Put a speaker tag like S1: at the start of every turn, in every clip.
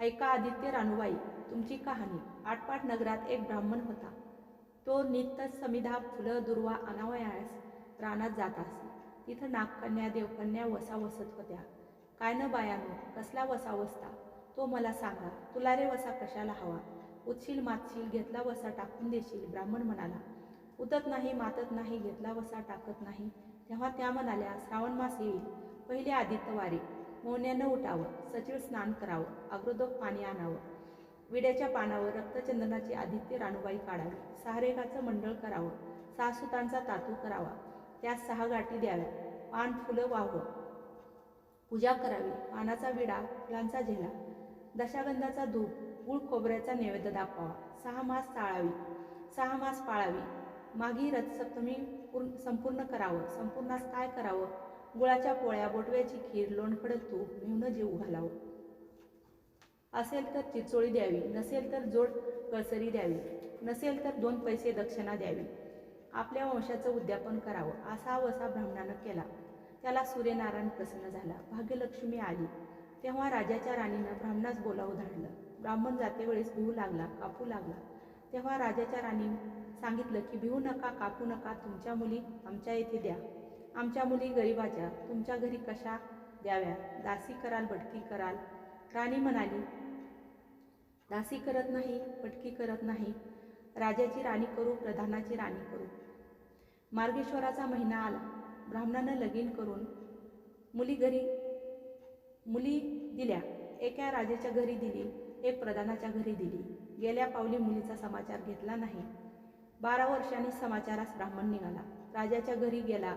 S1: ऐका आदित्य रानूबाई तुमची कहाणी. आटपाट नगरात एक ब्राह्मण होता. तो नित्य समिधा फुलं दुर्वा अनावयास रानात जात असे. तिथं नागकन्या देवकन्या वसा वसत होत्या. काय न बायानो कसला वसा वसता तो मला सांगा. तुला रे वसा कशाला हवा? उचशील मातशील घेतला वसा टाकून देशील ब्राह्मण म्हणाला. उतत नाही मातत नाही घेतला वसा टाकत नाही. तेव्हा त्या म्हणाल्या श्रावण मास येईल. पहिले आदित्यवारी मोहण्यानं उठावं सचिव स्नान करावं अग्रोदक पाणी आणावं. विड्याच्या पानावर रक्तचंदनाची आदित्य राणूबाई काढावी सहारेगाचं मंडळ करावं सासुतांचा तातू करावा त्यास सहा गाठी द्याव्या पान फुलं वाहवं. पूजा करावी पानाचा विडा फुलांचा झेला दशागंधाचा धूप गुळ खोबऱ्याचा नैवेद्य दाखवावा सहा मास टाळावी सहा मास पाळावी. मागी रथसप्तमी पूर्ण संपूर्ण करावं संपूर्णास काय करावं? गुळाच्या पोळ्या बोटव्याची खीर लोणखडं तूप भिवनं जीव घालावं. असेल तर चिचोळी द्यावी नसेल तर जोड कळसरी द्यावी नसेल तर दोन पैसे दक्षिणा द्यावी. आपल्या वंशाचं उद्यापन करावं असा वसा ब्राह्मणानं केला. त्याला सूर्यनारायण प्रसन्न झाला भाग्यलक्ष्मी आली. तेव्हा राजाच्या राणीनं ब्राह्मणास बोलावं धाडलं. ब्राह्मण जातेवेळेस भिवू लागला कापू लागला. तेव्हा राजाच्या राणीनं सांगितलं की भिवू नका कापू नका तुमच्या मुली आमच्या येथे द्या. आमच्या मुली गरिबाच्या तुमच्या घरी कशा द्याव्या? दासी कराल भटकी कराल. राणी म्हणाली दासी करत नाही भटकी करत नाही. राजाची राणी करू प्रधानाची राणी करू. मार्गेश्वराचा महिना आला. ब्राह्मणानं लगीन करून मुली घरी मुली दिल्या. एका राजाच्या घरी दिली एक प्रधानाच्या घरी दिली. गेल्या पावली मुलीचा समाचार घेतला नाही. बारा वर्षांनी समाचारास ब्राह्मण निघाला. राजाच्या घरी गेला.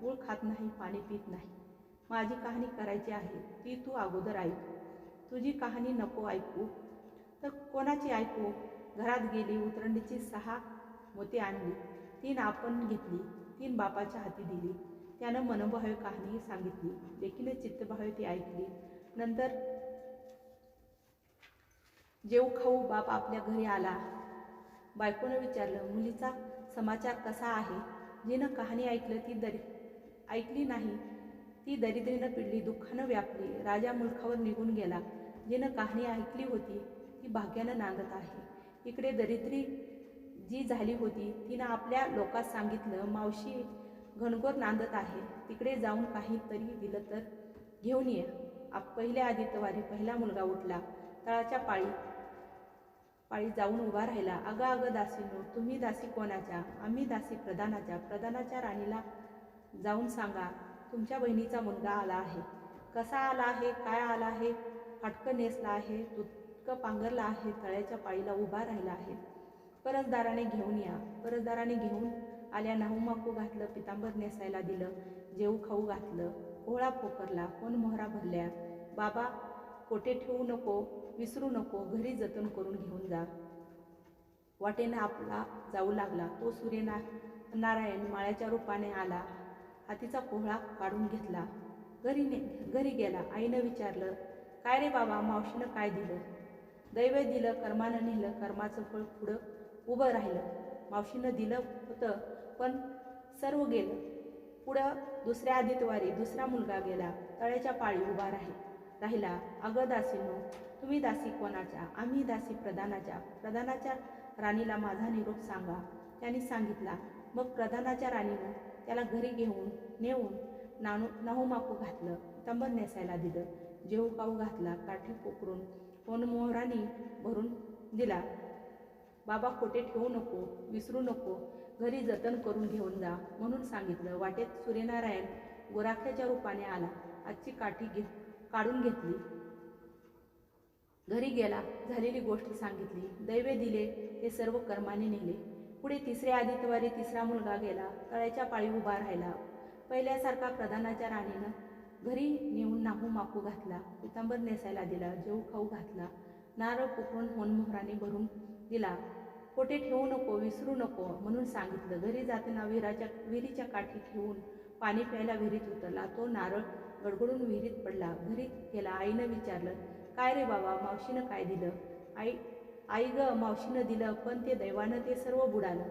S1: गुळ खात नाही पाणी पित नाही. माझी कहाणी करायची आहे ती तू अगोदर ऐक. तुझी कहाणी नको ऐकू. तर कोणाची ऐकू? घरात गेली उतरंडीची सहा मोती आणली. तीन आपण घेतली तीन बापाच्या हाती दिली. त्यानं मनोभावे कहाणी सांगितली देखील चित्तभावे ती ऐकली. नंतर जेव खाऊ बाप आपल्या घरी आला. बायकोनं विचारलं मुलीचा समाचार कसा आहे? जिनं कहाणी ऐकलं ती दरी ऐकली नाही. ती दरिद्रीनं पिडली दुःखानं व्यापली. राजा मुलखावर निघून गेला. जिनं कहाणी ऐकली होती ती भाग्यानं नांदत आहे. इकडे दरिद्री जी झाली होती तिनं आपल्या लोकात सांगितलं मावशी घनघोर नांदत आहे. तिकडे जाऊन काहीतरी दिलं तर घेऊन ये. आप पहिल्या आदित्यवारी पहिला मुलगा उठला. तळाच्या पाळी पाळी जाऊन उभा राहिला. अगं अगं दासीनो तुम्ही दासी कोणाच्या? आम्ही दासी प्रधानाच्या. प्रधानाच्या राणीला जाऊन सांगा तुमच्या बहिणीचा मुलगा आला आहे. कसा आला आहे? काय आला आहे? फाटकं नेसला आहे तुटकं पांघरला आहे तळ्याच्या पाळीला उभा राहिला आहे. परसदाराने घेऊन या. परसदाराने घेऊन आल्या नाहूमाकू घातलं पितांबर नेसायला दिलं जेऊ खाऊ घातलं कोहळा पोकरला कोण मोहरा भरल्या? बाबा कोटे ठेवू नको विसरू नको घरी जतन करून घेऊन जा. वाटेनं आपला जाऊ लागला. तो सूर्यना नारायण माळ्याच्या रूपाने आला. हातीचा कोहळा काढून घेतला. घरी ने घरी गेला. आईनं विचारलं काय रे बाबा मावशीनं काय दिलं? दैव दिलं कर्मानं नेलं. कर्माचं फळ पुढं उभं राहिलं. मावशीनं दिलं होतं पण सर्व गेलं. पुढं दुसऱ्या आदित्यवारी दुसरा मुलगा गेला. तळ्याच्या पाळी उभा राही राहिला. अगं दासीनो तुम्ही दासी कोणाच्या? आम्ही दासी प्रधानाच्या. प्रधानाच्या राणीला माझा निरोप सांगा. त्यांनी सांगितला. मग प्रधानाच्या राणीनं त्याला घरी घेऊन नेऊन नाणू नाहूमाकू घातलं तंबर नेसायला दिलं. जेऊ पाऊ घातला काठी पोकरून कोण भरून दिला. बाबा खोटे ठेवू नको विसरू नको घरी जतन करून घेऊन जा म्हणून सांगितलं. वाटेत सूर्यनारायण गोराख्याच्या रूपाने आला. आजची काठी घे काढून घेतली. घरी गेला झालेली गोष्ट सांगितली. दैवे दिले ते सर्व कर्माने नेले. पुढे तिसऱ्या आदित्यवारी तिसरा मुलगा गेला तळ्याच्या पाळी उभा राहिला. पहिल्यासारखा प्रधानाच्या राणीनं घरी नेऊन नाहू माकू घातला पितांबर नेसायला दिला जेऊ खाऊ घातला नारळ पुकळून होनमोहराने भरून दिला. कोठे ठेवू नको विसरू नको म्हणून सांगितलं. घरी जाताना विहिराच्या विहिरीच्या काठी ठेवून पाणी प्यायला विहिरीत उतरला. तो नारळ गडगडून विहिरीत पडला. घरी गेला. आईनं विचारलं काय रे बाबा मावशीनं काय दिलं? आई आई ग मावशीनं दिलं पण ते दैवानं ते सर्व बुडालं.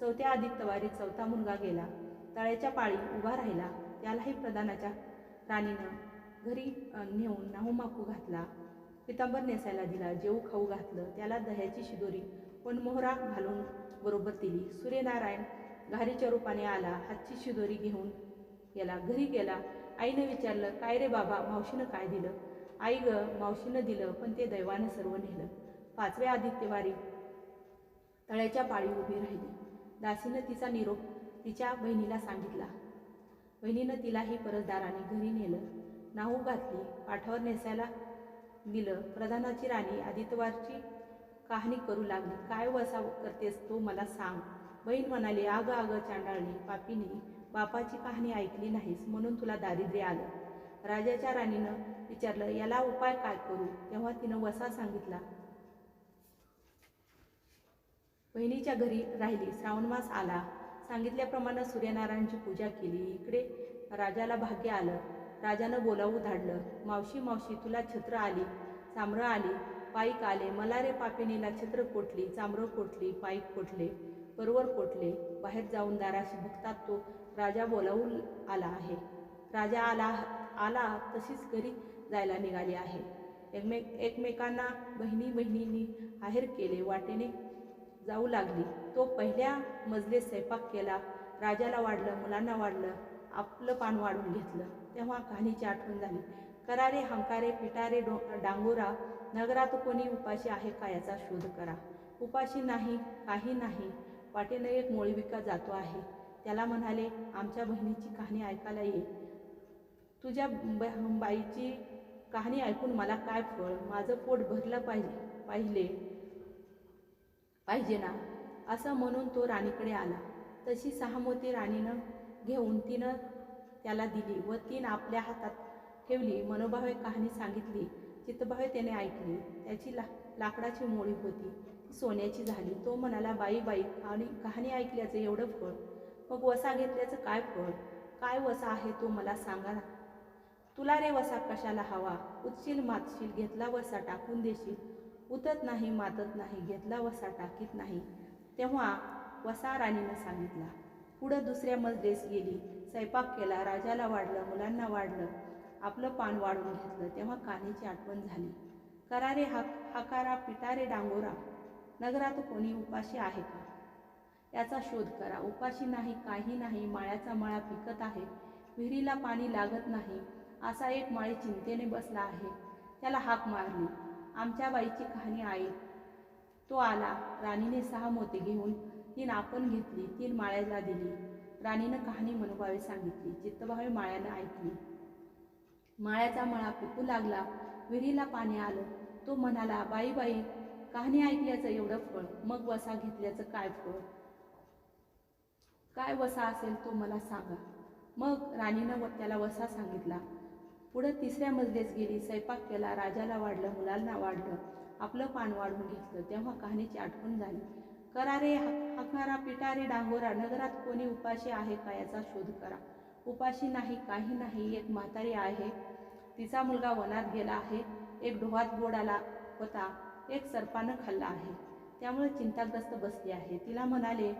S1: चौथ्या आदित्यवारी चौथा मुलगा गेला. तळ्याच्या पाळी उभा राहिला. त्यालाही प्रधानाच्या राणीनं घरी नेऊन नाहूमाकू घातला. पितांबर नेसायला दिला. जेऊ खाऊ घातलं. त्याला दह्याची शिदोरी पण मोहरा घालून बरोबर दिली. सूर्यनारायण घारीच्या रूपाने आला. हातची शिदोरी घेऊन गेला. घरी गेला. आईनं विचारलं काय रे बाबा मावशीनं काय दिलं? आई ग मावशीनं दिलं पण ते दैवानं सर्व नेलं. पाचवे आदित्यवारी. तळ्याच्या पाळी उभी राहिली. दासीनं तिचा निरोप तिच्या बहिणीला सांगितला. बहिणीनं तिलाही परसदाराने घरी नेलं नाहू घातली पाठावर नेसायला दिलं. प्रधानाची राणी आदित्यवारची कहाणी करू लागली. काय वसा करतेस तो मला सांग. बहीण म्हणाली आग आग चांडाळली पापीने बापाची कहाणी ऐकली नाहीस म्हणून तुला दारिद्र्य आलं. राजाच्या राणीनं विचारलं याला उपाय काय करू? तेव्हा तिनं वसा सांगितला बहिणीच्या घरी राहिली. श्रावणमास आला. सांगितल्याप्रमाणे सूर्यनारायणची पूजा केली. इकडे राजाला भाग्य आलं. राजानं बोलावू धाडलं. मावशी मावशी तुला छत्र आली. चामरं आली. पाईक आले. मला रे पापिणीला छत्र कोटली चामरं कोटली पाईक कोटले बरोबर कोटले बाहेर जाऊन दाराशी भुकतात तो. राजा बोलावू आला आहे. राजा आला आला तशीच घरी जायला निघाली आहे. एकमेक एकमेकांना बहिणी बहिणींनी आहेर केले. वाटेने जाऊ लागली. तो पहिल्या मजलेत स्वयंपाक केला. राजाला वाढलं मुलांना वाढलं आपलं पान वाढून घेतलं. तेव्हा कहाणीची आठवण झाली. करारे हंकारे पिटारे डो डांगोरा नगरात कोणी उपाशी आहे का याचा शोध करा. उपाशी नाही काही नाही. वाटेनं एक मोळीविका जातो आहे. त्याला म्हणाले आमच्या बहिणीची कहाणी ऐकायला ये. तुझ्या बाईची कहाणी ऐकून मला काय फळ? माझं पोट भरलं पाहिजे पाहिले. पाहिजे ना? असं म्हणून तो राणीकडे आला. तशी सहा मोती राणीनं घेऊन तिनं त्याला दिली व तीन आपल्या हातात ठेवली. मनोभावे कहाणी सांगितली चित्तभावे त्याने ऐकली. त्याची ला लाकडाची मोळी होती. ती सोन्याची झाली. तो म्हणाला बाई बाई कहाणी कहाणी ऐकल्याचं एवढं फळ? मग वसा घेतल्याचं काय फळ? काय वसा आहे तो मला सांगा ना? तुला रे वसा कशाला हवा? उचशील मातशील घेतला वसा टाकून देशील. उतत नाही मातत नाही घेतला वसा टाकीत नाही. तेव्हा वसा राणीनं सांगितला पुढं दुसऱ्या मजलेस गेली. स्वयंपाक केला राजाला वाढलं मुलांना वाढलं. आपलं पान वाढून घेतलं. तेव्हा कानेची आठवण झाली. करारे हा हाकारा पिटारे डांगोरा. नगरात कोणी उपाशी आहे का? याचा शोध करा. उपाशी नाही काही नाही. माळ्याचा मळा पिकत आहे. विहिरीला पाणी लागत नाही. असा एक माळी चिंतेने बसला आहे. त्याला हाक मारली. आमच्या बाईची कहाणी आहे तो आला. राणीने सहा मोते घेऊन तीन आपण घेतली तीन माळ्याला दिली. राणीनं कहाणी मनोभावे सांगितली चित्तभावे माळ्यानं ऐकली. माळ्याचा मळा पिकू लागला विहिरीला पाणी आलं. तो म्हणाला बाई बाई कहाणी ऐकल्याचं एवढं फळ मग वसा घेतल्याचं काय फळ? काय वसा असेल तो मला सांगा. मग राणीनं व त्याला वसा सांगितला पुढं तिसऱ्या मजलेस गेली स्वयंपाक केला राजाला वाढलं मुलांना वाढलं आपलं पान वाढून घेतलं तेव्हा कहाणीची आठवण झाली. करारे हाकणारा पिटारे डांगोरा नगरात कोणी उपाशी आहे का याचा शोध करा. उपाशी नाही काही नाही एक म्हातारी आहे तिचा मुलगा वनात गेला आहे एक डोहात गोड आला होता एक सर्पानं खाल्ला आहे. त्यामुळे चिंताग्रस्त बसली आहे. तिला म्हणाले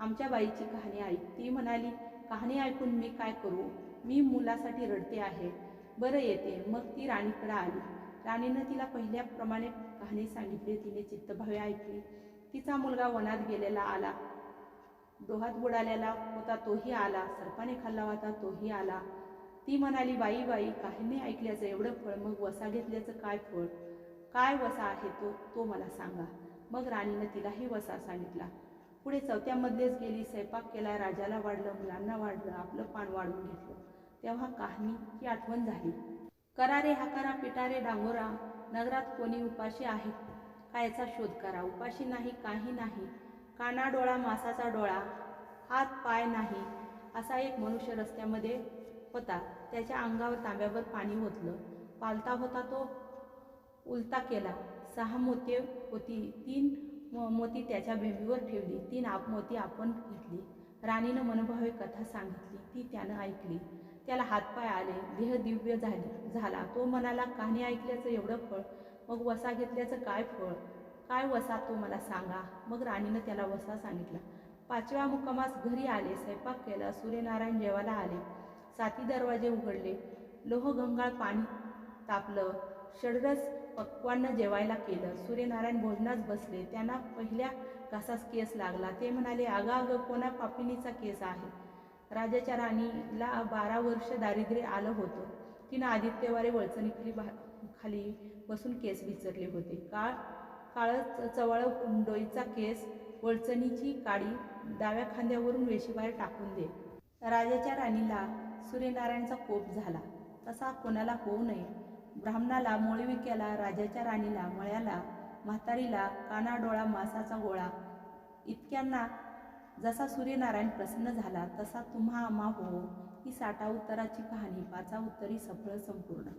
S1: आमच्या बाईची कहाणी ऐक. ती म्हणाली कहाणी ऐकून मी काय करू? मी मुलासाठी रडते आहे. बरं येते. मग ती राणीकडे आली. राणीनं तिला पहिल्याप्रमाणे कहाणी सांगितली. तिने चित्तभावे ऐकली. तिचा मुलगा वनात गेलेला आला. डोहात बुडालेला होता तोही आला. सर्पाने खाल्ला होता तोही आला. ती म्हणाली बाई बाई काहींनी ऐकल्याचं. एवढं फळ. मग वसा घेतल्याचं काय फळ? काय वसा आहे तो? तो मला सांगा. मग राणीनं तिलाही वसा सांगितला. पुढे चौथ्यामध्येच गेली. स्वयंपाक केला. राजाला वाढलं. मुलांना वाढलं. आपलं पान वाढून घेतलं. तेव्हा कहाणीची आठवण झाली. करारे हाकारा पिटारे डांगोरा नगरात कोणी उपाशी आहे? कायचा शोध करा? उपाशी नाही काही नाही. काना डोळा मासाचा डोळा हात पाय नाही असा एक मनुष्य रस्त्यामध्ये होता. त्याच्या अंगावर तांब्यावर पाणी ओतलं. पालता होता तो उलता केला. सहा मोती होती. तीन मोती त्याच्या बेंबीवर ठेवली. तीन आप मोती आपण घेतली. राणीनं मनोभावे कथा सांगितली. ती त्यानं ऐकली. त्याला हातपाय आले देह दिव्य झाले झाला. तो म्हणाला कहाणी ऐकल्याचं एवढं फळ मग वसा घेतल्याचं काय फळ? काय वसा तो मला सांगा? मग राणीनं त्याला वसा सांगितला. पाचव्या मुक्कामास घरी आले स्वयंपाक केला सूर्यनारायण जेवायला आले. साती दरवाजे उघडले. लोहगंगाळ पाणी तापलं. षडरस पक्वांना जेवायला केलं. सूर्यनारायण भोजनास बसले. त्यांना पहिल्या घासास केस लागला. ते म्हणाले अगं अगं कोणा पापिनीचा केस आहे? राजाच्या राणीला बारा वर्ष दारिद्र्य आलं होतं. तिनं आदित्यवारे वळचणीखाली भा खाली बसून केस विचरले होते. काळ काळच चवळ डोईचा केस वळचणीची काडी डाव्या खांद्यावरून वेशीबाहेर टाकून दे. राजाच्या राणीला सूर्यनारायणचा कोप झाला. तसा कोणाला होऊ नये. ब्राह्मणाला मोळविक्याला राजाच्या राणीला मळ्याला म्हातारीला कानाडोळा मासाचा गोळा. इतक्यांना जसा सूर्यनारायण प्रसन्न झाला तसा तुम्हा आम्हा हो ही साठा उत्तराची कहाणी पाचा उत्तरी सफळ संपूर्ण.